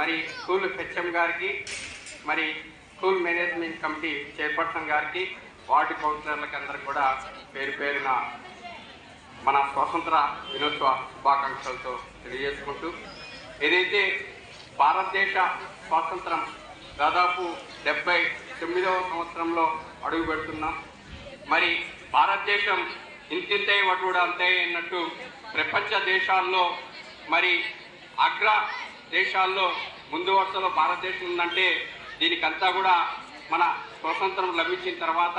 మరి school HM గారికి మరి స్కూల్ మేనేజ్మెంట్ కమిటీ చైర్పర్సన్ గారికి వార్డు కౌన్సిలర్లకి అందరికి కూడా పేరు పేరున మన స్వాతంత్ర దినోత్సవ శుభాకాంక్షలతో తెలియజేసుకుంటూ ఏదైతే భారతదేశ స్వాతంత్రం దాదాపు డెబ్బై తొమ్మిదవ సంవత్సరంలో అడుగు పెడుతున్నాం మరి భారతదేశం ఇంతింతై వటుడు అంతే అన్నట్టు ప్రపంచ దేశాల్లో మరి అగ్ర దేశాల్లో ముందు వరుసలో భారతదేశం ఉందంటే దీనికంతా కూడా మన స్వాతంత్రం లభించిన తర్వాత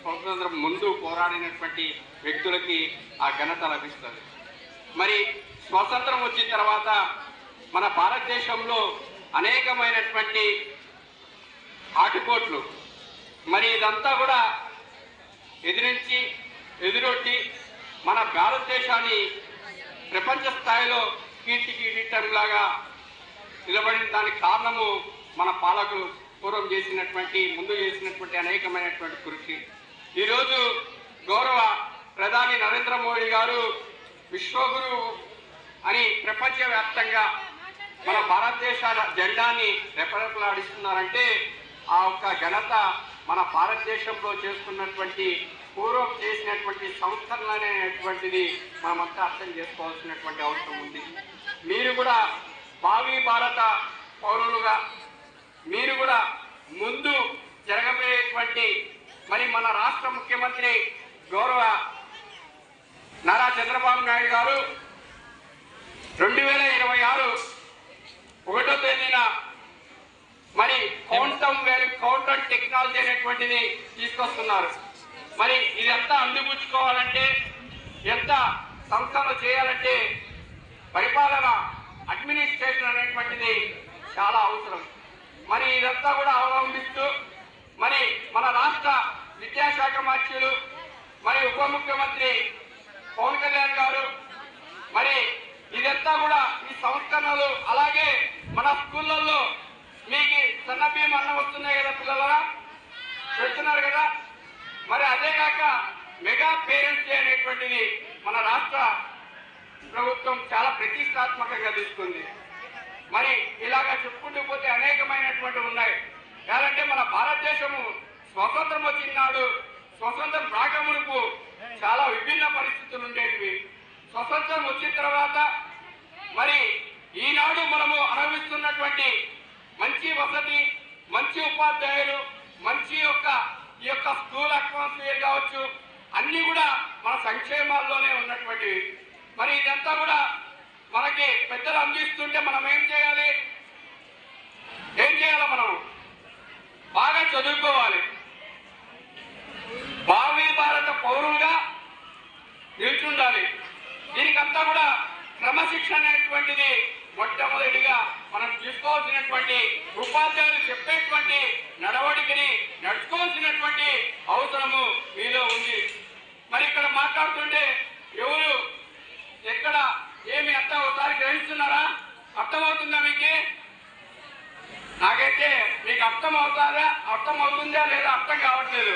స్వాతంత్రం ముందు పోరాడినటువంటి వ్యక్తులకి ఆ ఘనత లభిస్తుంది. మరి స్వాతంత్రం వచ్చిన తర్వాత మన భారతదేశంలో అనేకమైనటువంటి ఆటుపోట్లు మరి ఇదంతా కూడా ఎదిరించి ఎదురొట్టి మన భారతదేశాన్ని ప్రపంచ స్థాయిలో కీర్తి కిరీటంలాగా నిలబడిన దానికి కారణము మన పాలకులు పూర్వం చేసినటువంటి ముందు చేసినటువంటి అనేకమైనటువంటి కృషి. ఈరోజు గౌరవ ప్రధాని నరేంద్ర మోడీ గారు విశ్వగురు అని ప్రపంచవ్యాప్తంగా మన భారతదేశ జెండాని రెపరెపలాడిస్తున్నారంటే ఆ ఒక్క ఘనత మన భారతదేశంలో చేసుకున్నటువంటి పూర్వం చేసినటువంటి సంస్కరణ మనమంతా అర్థం చేసుకోవాల్సినటువంటి అవసరం ఉంది. మీరు కూడా భావి భారత పౌరులుగా మీరు కూడా ముందు జరగబోయేటువంటి మరి మన రాష్ట్ర ముఖ్యమంత్రి గౌరవ నారా చంద్రబాబు నాయుడు గారు రెండు వేల ఇరవై ఆరు ఒకటో తేదీన మరి కౌంటమ్ వేలు కౌంటర్ టెక్నాలజీ అనేటువంటిది తీసుకొస్తున్నారు. మరి ఇదంతా అందిపుచ్చుకోవాలంటే ఎంత సంస్థలు చేయాలంటే పరిపాలన అడ్మినిస్ట్రేషన్ అనేటువంటిది చాలా అవసరం. మరి ఇదంతా కూడా అవలంబిస్తూ మరి మన రాష్ట్ర విద్యాశాఖ మంత్రులు మరి ఉప ముఖ్యమంత్రి పవన్ కళ్యాణ్ గారు మరి ఇదంతా కూడా ఈ సంస్కరణలు అలాగే మన స్కూళ్ళల్లో మీకు సన్నబియ్యం అన్న వస్తున్నాయి కదా పిల్లలరా? పెడుతున్నారు కదా? మరి అదే కాక మెగా పేరెంట్స్ డే అనేటువంటిది మన రాష్ట్ర ప్రభుత్వం చాలా ప్రతిష్టాత్మకంగా తీసుకుంది మరి ఇలాగా చెప్పుకుంటూ పోతే అనేకమైనటువంటి ఉన్నాయి. ఎలాంటే మన భారతదేశము స్వతంత్రం వచ్చిన నాడు స్వతంత్రం రాకమునుపు చాలా విభిన్న పరిస్థితులు ఉండేటివి. స్వతంత్రం వచ్చిన తర్వాత మరి ఈనాడు మనము అనుభవిస్తున్నటువంటి మంచి వసతి మంచి ఉపాధ్యాయులు మంచి యొక్క ఈ యొక్క స్కూల్ అట్మాస్ఫియర్ కావచ్చు అన్నీ కూడా మన సంక్షేమాల్లోనే ఉన్నటువంటివి. మరి ఇదంతా కూడా మనకి పెద్దలు అందిస్తుంటే మనం ఏం చేయాలి? ఏం చేయాలి మనం బాగా చదువుకోవాలి భావి భారత పౌరులుగా నిల్చుండాలి దీనికంతా కూడా క్రమశిక్షణ అనేటువంటిది మొట్టమొదటిగా మనం తీసుకోవాల్సినటువంటి ఉపాధ్యాయులు చెప్పేటువంటి నడవడికని నడుచుకోవాల్సినటువంటి అవసరము మీలో ఉంది మరి ఇక్కడ మాట్లాడుతుంటే ఎవరు ఎక్కడ ఏమి అర్థ ఒకసారి గ్రహిస్తున్నారా అర్థమవుతుందా మీకు నాకైతే మీకు అర్థం అవుతారా అర్థం అవుతుందా లేదా అర్థం కావట్లేదు.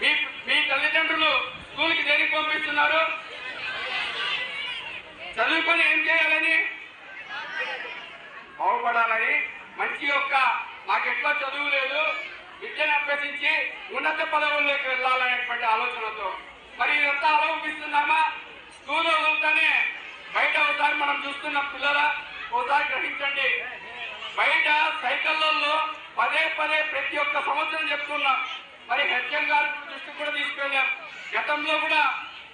మీ మీ తల్లిదండ్రులు స్కూల్కి దేనికి పంపిస్తున్నారు? చదువుకొని ఏం చేయాలని? బాగుపడాలని? మంచి యొక్క నాకు ఎట్లా చదువు లేదు. విద్యను అభ్యసించి ఉన్నత పదవుల్లోకి వెళ్ళాలనేటువంటి ఆలోచనతో. మరి ఇదంతా ఆలోచిస్తున్నామా? స్కూల్ వదులుతానే బయట ఒకసారి మనం చూస్తున్న పిల్లల ఒకసారి గ్రహించండి. బయట సైకిళ్ళల్లో పదే పదే ప్రతి ఒక్క సంవత్సరం చెప్తున్నాం. మరి హెచ్ఎం గారి దృష్టికి కూడా తీసుకెళ్ళాం. గతంలో కూడా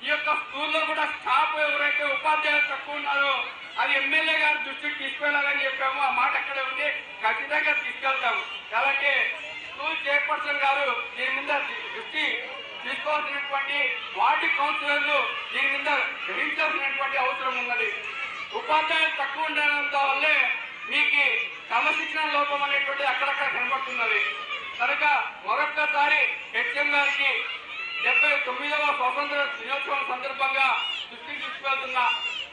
ఈ యొక్క స్కూల్లో కూడా స్టాఫ్ ఎవరైతే ఉపాధ్యాయులు తక్కువ ఉన్నారో అది ఎమ్మెల్యే గారి దృష్టికి తీసుకెళ్ళాలని చెప్పాము. ఆ మాట అక్కడే ఉంది ఖచ్చితంగా తీసుకెళ్తాము. కాబట్టి స్కూల్ చైర్పర్సన్ గారు దీని మీద దృష్టి తీసుకోవాల్సినటువంటి వార్డు కౌన్సిలర్లు దీని మీద గ్రహించాల్సినటువంటి అవసరం ఉన్నది. ఉపాధ్యాయులు తక్కువ ఉండడంతో వల్లే మీకు క్రమశిక్షణ లోపం అనేటువంటి అక్కడక్కడ కనబడుతున్నది కనుక మరొక్కసారి హెచ్ఎం గారికి డెబ్బై తొమ్మిదవ స్వాతంత్ర దినోత్సవం సందర్భంగా దృష్టికి తీసుకెళ్తున్న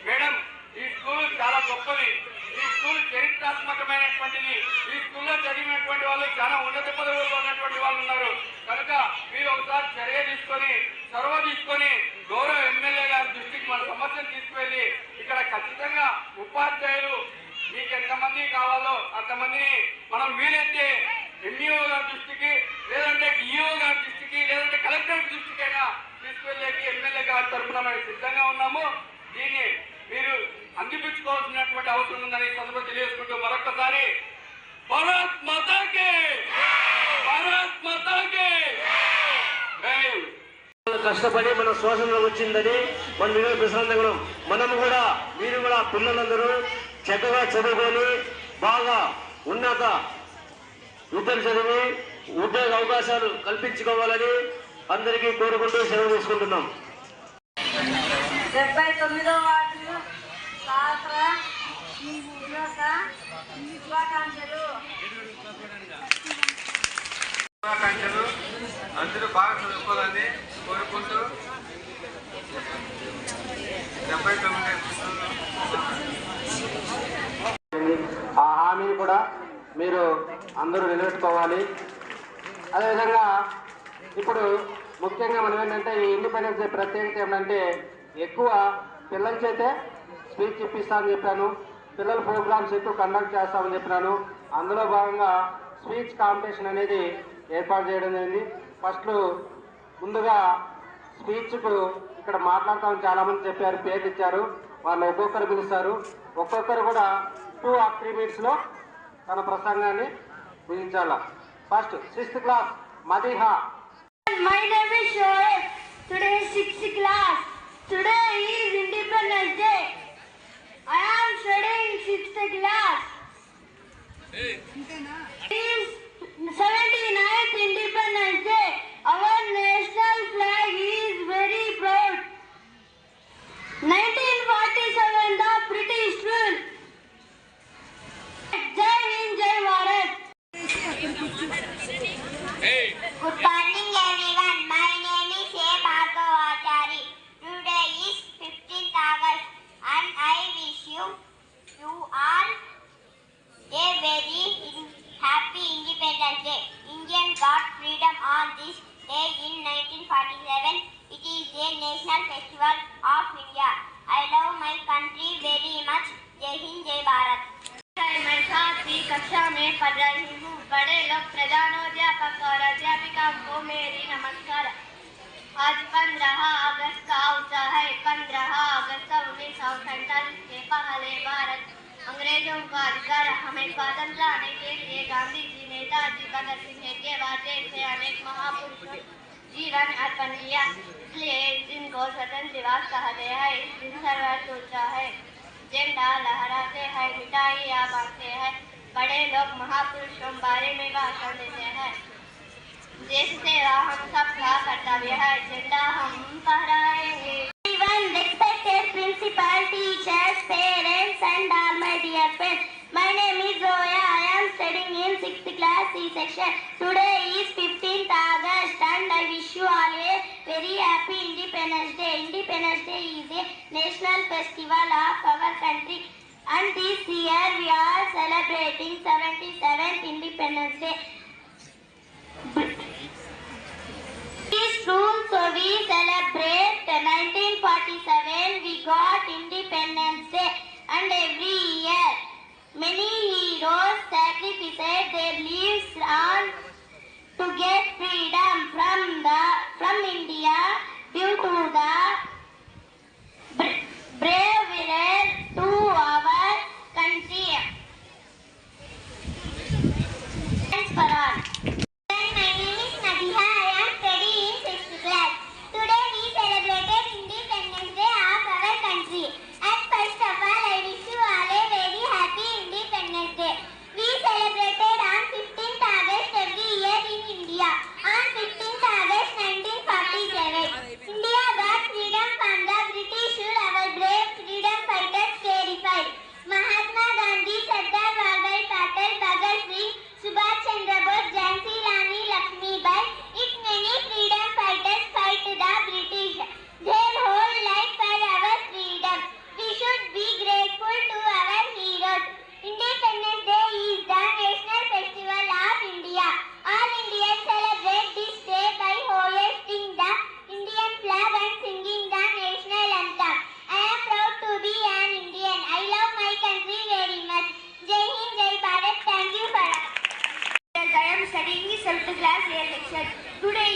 మేడం ఈ స్కూల్ చాలా గొప్పది. ఈ స్కూల్ చరిత్రాత్మకమైనటువంటిది. ఈ స్కూల్లో చదివినటువంటి వాళ్ళు చాలా ఉన్నత పదవుల్లో ఉన్నటువంటి వాళ్ళు ఉన్నారు. కనుక మీరు ఒకసారి చర్య తీసుకొని సర్వ తీసుకొని కావాలో అంతమంది మనం వీలైతే ఎంఈఓ గారి దృష్టికి లేదంటే డిఈఓ గారి దృష్టికి లేదంటే కలెక్టర్ దృష్టికైనా తీసుకెళ్ళేకి ఎమ్మెల్యే గారి తరఫున మేము సిద్ధంగా ఉన్నాము. దీన్ని మీరు అందిపించుకోవాల్సినటువంటి అవసరం ఉందని సందర్భం తెలియజేసుకుంటూ మరొకసారి భారత్ మాతాకి! భారత్ కష్టపడి మన శోషణలో వచ్చిందని మన విలువ ప్రశాంతంగా మనం కూడా మీరు కూడా పిల్లలందరూ చక్కగా చదువుకొని బాగా ఉన్నత విద్యను చదివి ఉద్యోగ అవకాశాలు కల్పించుకోవాలని అందరికీ కోరుకుంటూ సెలవు తీసుకుంటున్నాం. డెబ్బై తొమ్మిదో వార్డు శాస్త్ర శుభాకాంక్షలు. అందరూ బాగా చదువుకోవాలని కోరుకుంటూ డెబ్బై తొమ్మిది ఆ హామీని కూడా మీరు అందరూ నిలబెట్టుకోవాలి. అదేవిధంగా ఇప్పుడు ముఖ్యంగా మనం ఏంటంటే ఈ ఇండిపెండెన్స్ డే ప్రత్యేకత ఏంటంటే ఎక్కువ పిల్లల చేతే స్పీచ్ ఇప్పిస్తామని చెప్పాను. పిల్లల ప్రోగ్రామ్స్ ఎక్కువ కండక్ట్ చేస్తామని చెప్పినాను. అందులో భాగంగా స్పీచ్ కాంపిటీషన్ అనేది ఏర్పాటు చేయడం జరిగింది. ఫస్ట్ ముందుగా స్పీచ్కు ఇక్కడ మాట్లాడతామని చాలామంది చెప్పారు పేరు ఇచ్చారు. వాళ్ళు ఒక్కొక్కరు పిలుస్తారు. ఒక్కొక్కరు కూడా టూ ఆర్ త్రీ మినిట్స్లో తన ప్రసంగాన్ని ముగించాల first sixth class Madiha My name is Shoaib. Today is sixth class. Today is Independence Day. I am studying sixth class. It is 79th Independence Day. Our 1947. It is a national festival of India. I love my country very much. Jai Hind, Jai Bharat. मैं सातवीं कक्षा में पढ़ रही हूँ बड़े लोग प्रधानोध्यापक और अध्यापिका को मेरी नमस्कार आज पंद्रह अगस्त का उत्सव है पंद्रह अगस्त उन्नीस सौ सैतालीस के पहले भारत अंग्रेज़ों का अधिकार हमें स्वातंत्र लाने के लिए गांधी जी नेताजी भगत सिंह के बाद जैसे अनेक महापुरुषों जीवन अर्पण किया इसलिए इस दिन को स्वतंत्र दिवस कहते हैं इस दिन सर्वत्र उत्सव है झंडा लहराते हैं मिठाइयाँ बांटते हैं बड़े लोग महापुरुषों बारे में भाषण देते हैं देश सेवा हम सबका कर्तव्य है झंडा हम फहराएँगे principal, teachers, parents, and all my dear friends. My name is Zoya. I am studying in 6th class C section. Today is very happy Independence Day. Independence Day is a national festival of our country. And this year we are celebrating 77th Independence Day. This rule, so we celebrate 1947, we got Independence Day and every year many heroes sacrificed their lives on to get freedom from the from India due to the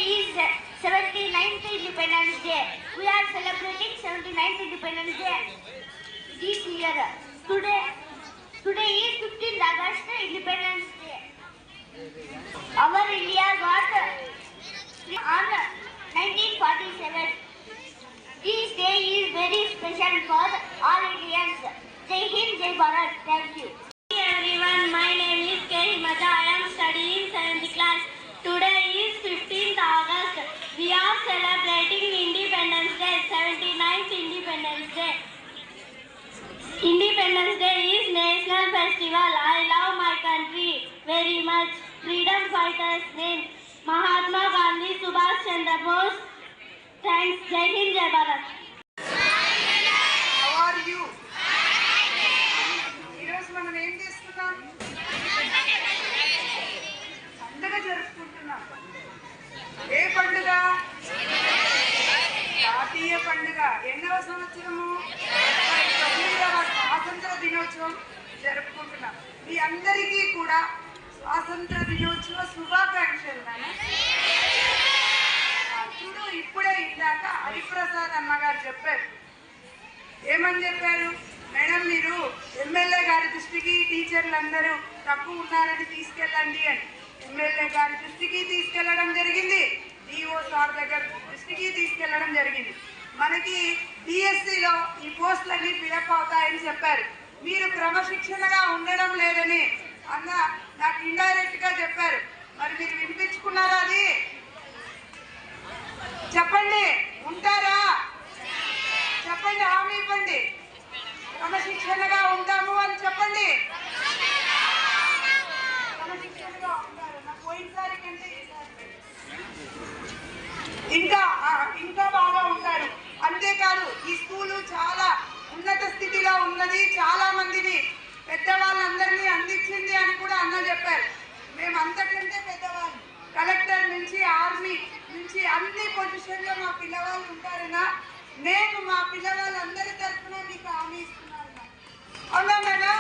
is 79th Independence Day. We are celebrating 79th Independence Day this year. Today, today is 15th August Independence Day. Our India got on 1947. This day is very special for all Indians. Jai Hind, Jai Bharat. Thank you. Independence day is national festival I love my country very much freedom fighters name Mahatma Gandhi Subhash Chandrabose thanks Jai Hind Jai Bharat ఏ పండుగ? జాతీయ పండుగ. ఎన్నవ సంవత్సరము? స్వాతంత్ర దినోత్సవం జరుపుకుంటున్నాం. మీ అందరికీ కూడా స్వాతంత్ర దినోత్సవ శుభాకాంక్షలు చూడు ఇప్పుడే ఇందాక హరిప్రసాద్ అమ్మగారు చెప్పారు. ఏమని చెప్పారు? మేడం మీరు ఎమ్మెల్యే గారి దృష్టికి టీచర్లు అందరూ తక్కువ ఉన్నారని తీసుకెళ్ళండి అని. ఎమ్మెల్యే గారి దృష్టికి తీసుకెళ్ళడం జరిగింది. డిఓ సార్ దగ్గర దృష్టికి తీసుకెళ్ళడం జరిగింది. మనకి డిఎస్సిలో ఈ పోస్టులన్నీ ఫిలప్ అవుతాయని చెప్పారు. మీరు క్రమశిక్షణగా ఉండడం లేదని అన్న నాకు ఇండైరెక్ట్గా చెప్పారు. మరి మీరు వినిపించుకున్నారా అది? చెప్పండి. ఉంటారా? చెప్పండి హామీ ఇవ్వండి. క్రమశిక్షణగా ఉంటాము అని చెప్పండి. క్రమశిక్షణగా ఉంటారు. నాకు పోయినసారి కంటే ఇంకా బాగా ఉంటారు అంతేకాదు ఈ స్కూలు చాలా ఉన్నత స్థితిలో ఉన్నది చాలా మందిని పెద్దవాళ్ళందరినీ అందించింది అని కూడా అన్న చెప్పారు. మేము అంతకంటే పెద్దవాళ్ళు. కలెక్టర్ నుంచి ఆర్మీ నుంచి అన్ని పొజిషన్లో మా పిల్లవాళ్ళు ఉంటారనా నేను మా పిల్లవాళ్ళందరి తరఫున మీకు హామీ ఇస్తున్నాను. అవునా మేడం?